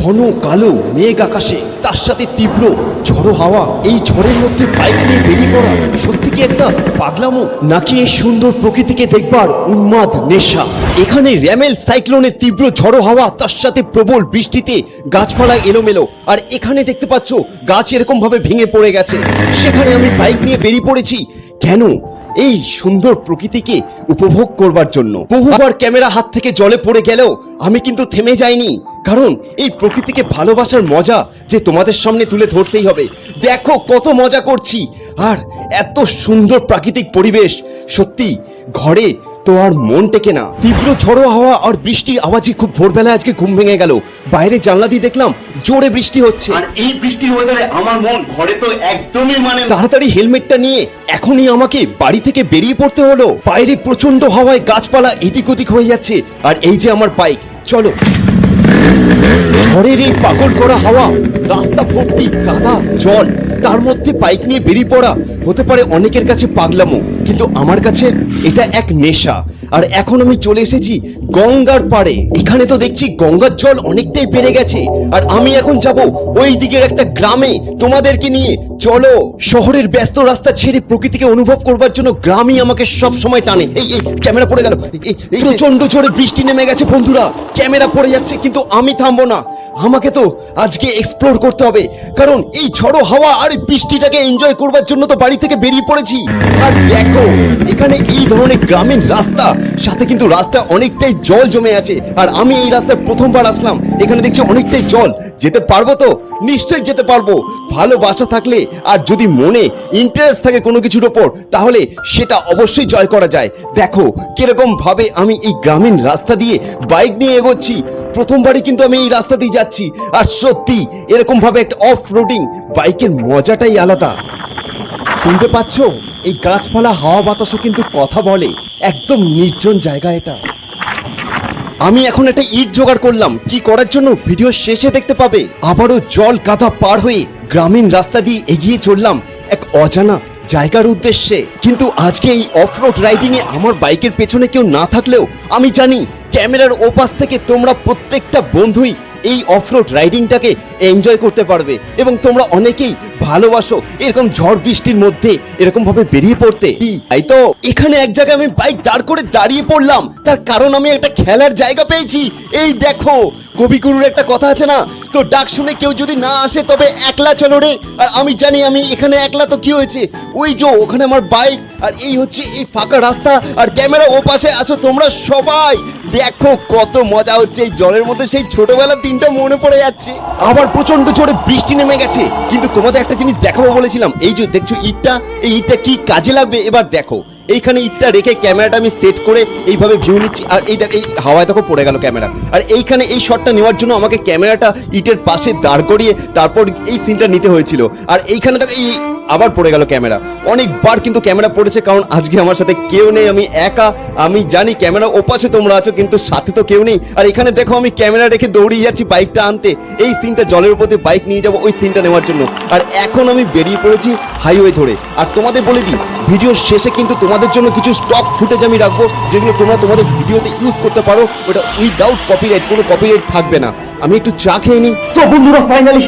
ঘন, কালো, মেঘ আকাশে, তার সাথে তীব্র, ঝড়ো হাওয়া। এই ঝড়ের মধ্যে বাইক নিয়ে বেরিয়ে পড়া সত্যি কি একটা পাগলামো? নাকি এই সুন্দর প্রকৃতিকে দেখবার উন্মাদ নেশা? এখানে র্যামেল সাইক্লোনের তীব্র ঝড়ো হাওয়া, তার সাথে প্রবল বৃষ্টিতে গাছপালা এলোমেলো। আর এখানে দেখতে পাচ্ছ, গাছ এরকম ভাবে ভেঙে পড়ে গেছে। সেখানে আমি বাইক নিয়ে বেরিয়ে পড়েছি। কেন? এই সুন্দর প্রকৃতিকে উপভোগ করবার জন্য। বহুবার ক্যামেরা হাত থেকে জলে পড়ে গেলেও আমি কিন্তু থেমে যাইনি। কারণ এই প্রকৃতিকে ভালোবাসার মজা যে তোমাদের সামনে তুলে ধরতেই হবে। দেখো কত মজা করছি। আর এত সুন্দর প্রাকৃতিক পরিবেশ। সত্যি, ঘরে তো আর মন টেকে না। তীব্র ঝড়ো হাওয়া আর বৃষ্টির আওয়াজে খুব ভোরবেলায় আজকে ঘুম ভেঙে গেল। বাইরে জানলা দিয়ে দেখলাম জোরে বৃষ্টি হচ্ছে। আর এই বৃষ্টির ওয়েদারে আমার মন ঘরে তো একদমই মানে না। তাড়াতাড়ি হেলমেটটা নিয়ে এখনই আমাকে বাড়ি থেকে বেরিয়ে পড়তে হলো। বাইরে প্রচণ্ড হাওয়ায় গাছপালা এদিক ওদিক হয়ে যাচ্ছে। আর এই যে আমার বাইক চলো। ঝড়ের এই পাগল করা হাওয়া, রাস্তা ভর্তি কাদা, জল, তার মধ্যে বাইক নিয়ে বেরিয়ে পড়া, হতে পারে অনেকের কাছে পাগলামো, কিন্তু আমার কাছে এটা এক নেশা। আর এখন আমি চলে এসেছি গঙ্গার পাড়ে। এখানে তো দেখছি গঙ্গার জল অনেকটাই বেড়ে গেছে। আর আমি এখন যাব ওই দিকের একটা গ্রামে তোমাদেরকে নিয়ে। চলো, শহরের ব্যস্ত রাস্তা ছেড়ে প্রকৃতিকে অনুভব করবার জন্য গ্রামই আমাকে সব সময় টানে। এই এই, ক্যামেরা পড়ে গেল। এই প্রচণ্ড জোরে বৃষ্টি নেমে গেছে বন্ধুরা। ক্যামেরা পড়ে যাচ্ছে, কিন্তু আমি থামবো না। আমাকে তো আজকে এক্সপ্লোর করতে হবে। কারণ এই ঝড়ো হাওয়া আর বৃষ্টিটাকে এনজয় করবার জন্য তো বাড়ি থেকে বেরিয়ে পড়েছি। আর দেখো, এখানে এই ধরনের গ্রামীণ রাস্তা, সাথে কিন্তু রাস্তা অনেকটাই জল জমে আছে। আর আমি এই রাস্তায় প্রথমবার আসলাম। এখানে দেখছি অনেকটাই জল। যেতে পারব তো? নিশ্চয়ই যেতে পারব। ভালোবাসা থাকলে আর যদি মনে ইন্টারেস্ট থাকে কোনো কিছুর ওপর, তাহলে সেটা অবশ্যই জয় করা যায়। দেখো, কীরকম ভাবে আমি এই গ্রামীণ রাস্তা দিয়ে বাইক নিয়ে এগোচ্ছি। প্রথমবারই কিন্তু আমি এই রাস্তা দিয়ে যাচ্ছি। আর সত্যি, এরকম ভাবে একটা অফ রোডিং বাইকের মজাটাই আলাদা। শুনতে পাচ্ছ? এই গাছপালা, হাওয়া বাতাসও কিন্তু কথা বলে। একদম নির্জন জায়গা এটা। আমি এখন একটা ইট জোগাড় করলাম। কি করার জন্য ভিডিও শেষে দেখতে পাবে? আবারও জল কাদা পার হয়ে গ্রামীণ রাস্তা দিয়ে এগিয়ে চললাম এক অজানা জায়গার উদ্দেশ্যে। কিন্তু আজকে এই অফরোড রোড রাইডিংয়ে আমার বাইকের পেছনে কেউ না থাকলেও আমি জানি ক্যামেরার ওপাশ থেকে তোমরা প্রত্যেকটা বন্ধুই এই অফরোড রাইডিংটাকে এনজয় করতে পারবে এবং তোমরা অনেকেই ভালোবাসো। এরকম ঝড় বৃষ্টির মধ্যে এরকম ভাবে বেরিয়ে পড়তে। তাই তো? এখানে এক জায়গায় আমি বাইক দাঁড় করে দাঁড়িয়ে পড়লাম। তার কারণ আমি একটা খেলার জায়গা পেয়েছি। এই দেখো, কবিগুরুর একটা কথা আছে না? তো ডাক শুনে কেউ যদি না আসে, তবে একলা চলো রে। আর আমি জানি আমি এখানে একলা তো কি হয়েছে? ওই যে ওখানে আমার বাইক, আর এই হচ্ছে এই ফাঁকা রাস্তা, আর ক্যামেরা ও পাশে আছো তোমরা সবাই। দেখো কত মজা হচ্ছে, এই জলের মধ্যে সেই ছোটবেলার দিনটা মনে পড়ে যাচ্ছে। আবার প্রচণ্ড জোরে বৃষ্টি নেমে গেছে, কিন্তু তোমাদের একটা জিনিস দেখাবো বলেছিলাম। এই যে দেখছ ইটটা, এই ইটটা কি কাজে লাগবে? এবার দেখো, এইখানে ইটটা রেখে ক্যামেরাটা আমি সেট করে এইভাবে ভিউ নিচ্ছি। আর এই দেখ, এই হাওয়ায় দেখো পড়ে গেল ক্যামেরা। আর এইখানে এই শটটা নেওয়ার জন্য আমাকে ক্যামেরাটা ইটের পাশে দাঁড় করিয়ে তারপর এই সিনটা নিতে হয়েছিল। আর এইখানে দেখো এই আবার পড়ে গেল ক্যামেরা। অনেকবার কিন্তু ক্যামেরা পড়েছে, কারণ আজকে আমার সাথে কেউ নেই, আমি একা, আমি জানি ক্যামেরা ওপাশে তোমরা আছো, কিন্তু সাথে তো কেউ নেই। আর এখানে দেখো আমি ক্যামেরা রেখে দৌড়িয়ে যাচ্ছি বাইকটা আনতে। এই সিনটা জলের উপর বাইক নিয়ে যাব, ওই সিনটা নেওয়ার জন্য। আর এখন আমি বেরিয়ে পড়েছি হাইওয়ে ধরে। আর তোমাদের বলে দিই ভিডিওর শেষে কিন্তু তোমাদের জন্য কিছু স্টক ফুটেজ আমি রাখব, যেগুলো তোমরা তোমাদের ভিডিওতে ইউজ করতে পারো। ওটা উইদাউট কপিরাইট কোনো কপিরাইট থাকবে না। আমি একটু চা খেয়ে নিই। বন্ধুরা ফাইনালি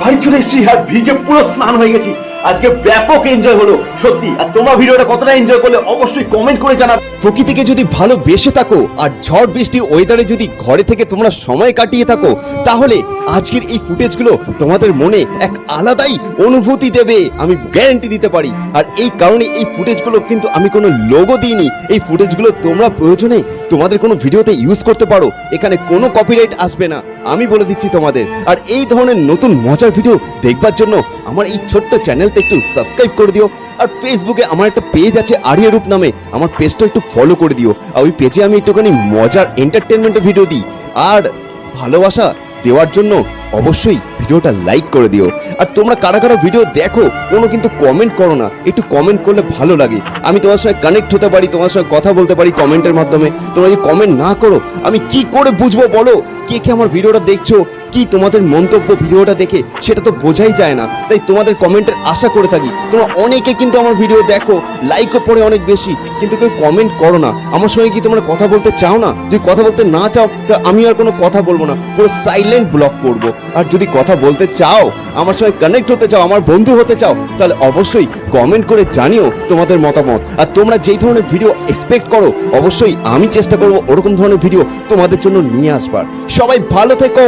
বাড়ি চলে এসেছি, আর ভিজে পুরো স্নান হয়ে গেছি। আজকে ব্যাপক এনজয় হলো, সত্যি। আর তোমার ভিডিওটা কতটা এনজয় করলে অবশ্যই কমেন্ট করে জানাবে। প্রকৃতিকে যদি ভালোবেসে থাকো আর ঝড় বৃষ্টি ওয়েদারে যদি ঘরে থেকে তোমরা সময় কাটিয়ে থাকো, তাহলে আজকের এই ফুটেজগুলো তোমাদের মনে এক আলাদাই অনুভূতি দেবে, আমি গ্যারান্টি দিতে পারি। আর এই কারণে এই ফুটেজগুলো কিন্তু আমি কোনো লোগো দিইনি। এই ফুটেজগুলো তোমরা প্রয়োজনে তোমাদের কোনো ভিডিওতে ইউজ করতে পারো। এখানে কোনো কপিরাইট আসবে না। আমি বলে দিচ্ছি তোমাদের। আর এই ধরনের নতুন মজার ভিডিও দেখবার জন্য আমার এই ছোট্ট চ্যানেলটা একটু সাবস্ক্রাইব করে দিও। আর ফেসবুকে আমার একটা পেজ আছে আরিয়া রূপ নামে। আমার পেজটা একটু ফলো করে দিও। আর ওই পেজে আমি একটুখানি মজার এন্টারটেনমেন্টের ভিডিও দিই। আর ভালোবাসা দেওয়ার জন্য অবশ্যই ভিডিওটা লাইক করে দিও। আর তোমরা কারা কারা ভিডিও দেখো, কোনো কিন্তু কমেন্ট করো না। একটু কমেন্ট করলে ভালো লাগে। আমি তোমার সঙ্গে কানেক্ট হতে পারি, তোমার সঙ্গে কথা বলতে পারি কমেন্টের মাধ্যমে। তোমরা যদি কমেন্ট না করো, আমি কি করে বুঝব বলো? কে কে আমার ভিডিওটা দেখছ? কি তোমাদের মন্তব্য ভিডিওটা দেখে? সেটা তো বোঝাই যায় না। তাই তোমাদের কমেন্টের আশা করে থাকি। তোমরা অনেকে কিন্তু আমার ভিডিও দেখো লাইকও পড়ে অনেক বেশি। কিন্তু কেউ কমেন্ট করো না। আমার সঙ্গে কি তোমরা কথা বলতে চাও না? যদি কথা বলতে না চাও, তা আমি আর কোনো কথা বলব না। পুরো সাইলেন্ট ব্লক করব। আর যদি কথা বলতে চাও, আমার সঙ্গে কানেক্ট হতে চাও, আমার বন্ধু হতে চাও, তাহলে অবশ্যই কমেন্ট করে জানিও তোমাদের মতামত। আর তোমরা যেই ধরনের ভিডিও এক্সপেক্ট করো, অবশ্যই আমি চেষ্টা করব ওরকম ধরনের ভিডিও তোমাদের জন্য নিয়ে আসবার। সবাই ভালো থেকো!